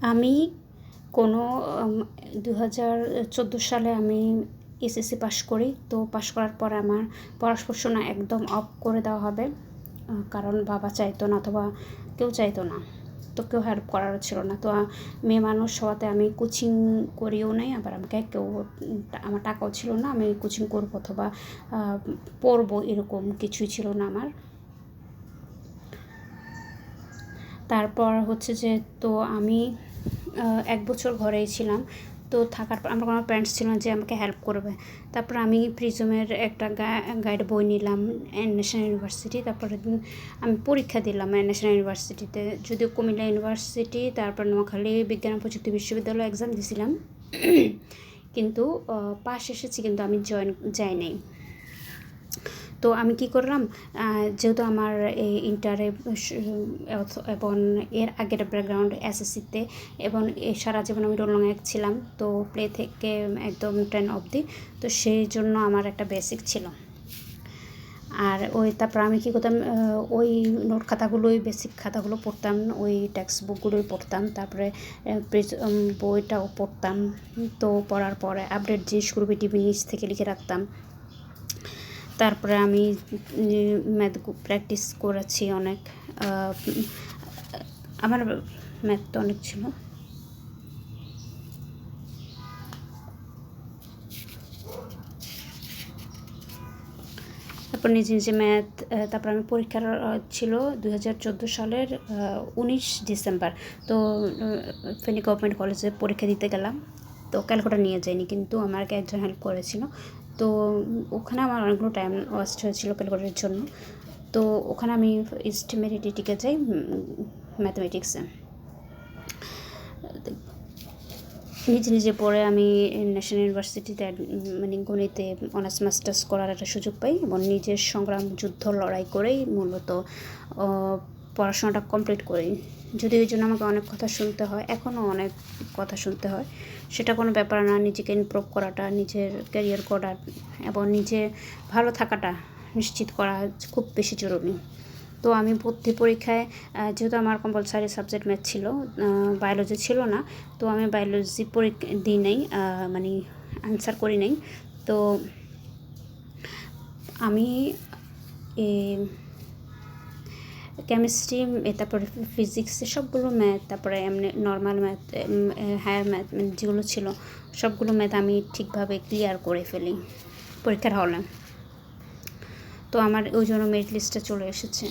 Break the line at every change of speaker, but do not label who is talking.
আমি কোনো দু হাজার চোদ্দ সালে আমি এসএসসি পাশ করি। তো পাশ করার পর আমার পড়াশোনা একদম অফ করে দেওয়া হবে। কারণ বাবা চাইতো না অথবা কেউ চাইতো না। তো কেউ হেল্প করার ছিল না। তো মেয়ে মানুষ হওয়াতে আমি কোচিং করিও নাই, আবার আমাকে কেউ আমার টাকাও ছিল না। আমি কোচিং করব অথবা পড়ব এরকম কিছুই ছিল না আমার। তারপর হচ্ছে যে, তো আমি এক বছর ঘরেই ছিলাম। তো থাকার পর আমার কোনো প্যারেন্টস ছিল যে আমাকে হেল্প করবে। তারপর আমি প্রিজমের একটা গাইড বই নিলাম ন্যাশনাল ইউনিভার্সিটি তারপরে আমি পরীক্ষা দিলাম ন্যাশনাল ইউনিভার্সিটিতে যদিও কুমিল্লা ইউনিভার্সিটি তারপর নোয়াখালী বিজ্ঞান প্রযুক্তি বিশ্ববিদ্যালয় এক্সাম দিয়েছিলাম কিন্তু পাশ এসেছি কিন্তু আমি জয়েন যাই নাই। তো আমি কি করলাম যেহেতু আমার এই ইন্টারে এবং এর আগের ব্যাকগ্রাউন্ড এসএসসিতে এবং সারা জীবন আমি রোল এক ছিলাম, তো প্লে থেকে একদম টেন অবধি, তো সেই জন্য আমার একটা বেসিক ছিল। আর ওই তারপর আমি কী করতাম ওই নোট খাতাগুলোই বেসিক খাতাগুলো পড়তাম, ওই টেক্সট বুকগুলোই পড়তাম, তারপরে বইটাও পড়তাম, তো পড়ার পরে আপডেট জিনিসগুলো টিভি নিচ থেকে লিখে রাখতাম তারপরে আমি ম্যাথ প্র্যাকটিস করেছি অনেক আমার ম্যাথ তো অনেক ছিল। তারপর নিজে নিজে ম্যাথ তারপর আমি পরীক্ষার ছিল দু হাজার চোদ্দ সালের উনিশ ডিসেম্বর। তো ফেনী গভর্নমেন্ট কলেজে পরীক্ষা দিতে গেলাম। তো ক্যালকুলেটার নিয়ে যাইনি, কিন্তু আমাকে একজন হেল্প করেছিল। তো ওখানে আমার অনেকগুলো টাইম ওয়েস্ট হয়েছিল ক্যালকুলেটারের জন্য। তো ওখানে আমি ইস্ট মেরিডিটিকে যাই ম্যাথমেটিক্সে নিজে নিজে পড়ে আমি ন্যাশনাল ইউনিভার্সিটিতে মানে গণিতে অনার্স মাস্টার্স করার একটা সুযোগ পাই এবং নিজের সংগ্রাম, যুদ্ধ, লড়াই করেই মূলত পড়াশোনাটা কমপ্লিট করি। যদি ওই জন্য আমাকে অনেক কথা শুনতে হয়, এখনও অনেক কথা শুনতে হয়, সেটা কোনো ব্যাপার না, নিজেকে ইমপ্রুভ করাটা, নিজের ক্যারিয়ার করা এবং নিজে ভালো থাকাটা নিশ্চিত করা খুব বেশি জরুরি। তো আমি ভর্তি পরীক্ষায় যেহেতু আমার কম্পালসারি সাবজেক্ট ম্যাথ ছিল বায়োলজি ছিল না, তো আমি বায়োলজি পরীক্ষা দিই নাই মানে অ্যান্সার করি নাই। তো আমি কেমিস্ট্রি তারপরে ফিজিক্স সবগুলো ম্যাথ তারপরে এমনি নর্মাল ম্যাথ হায়ার ম্যাথ যেগুলো ছিল, সবগুলো ম্যাথ আমি ঠিকভাবে ক্লিয়ার করে ফেলি পরীক্ষার হলে তো আমার ওই জন্য মেরিট লিস্টটা চলে এসেছে।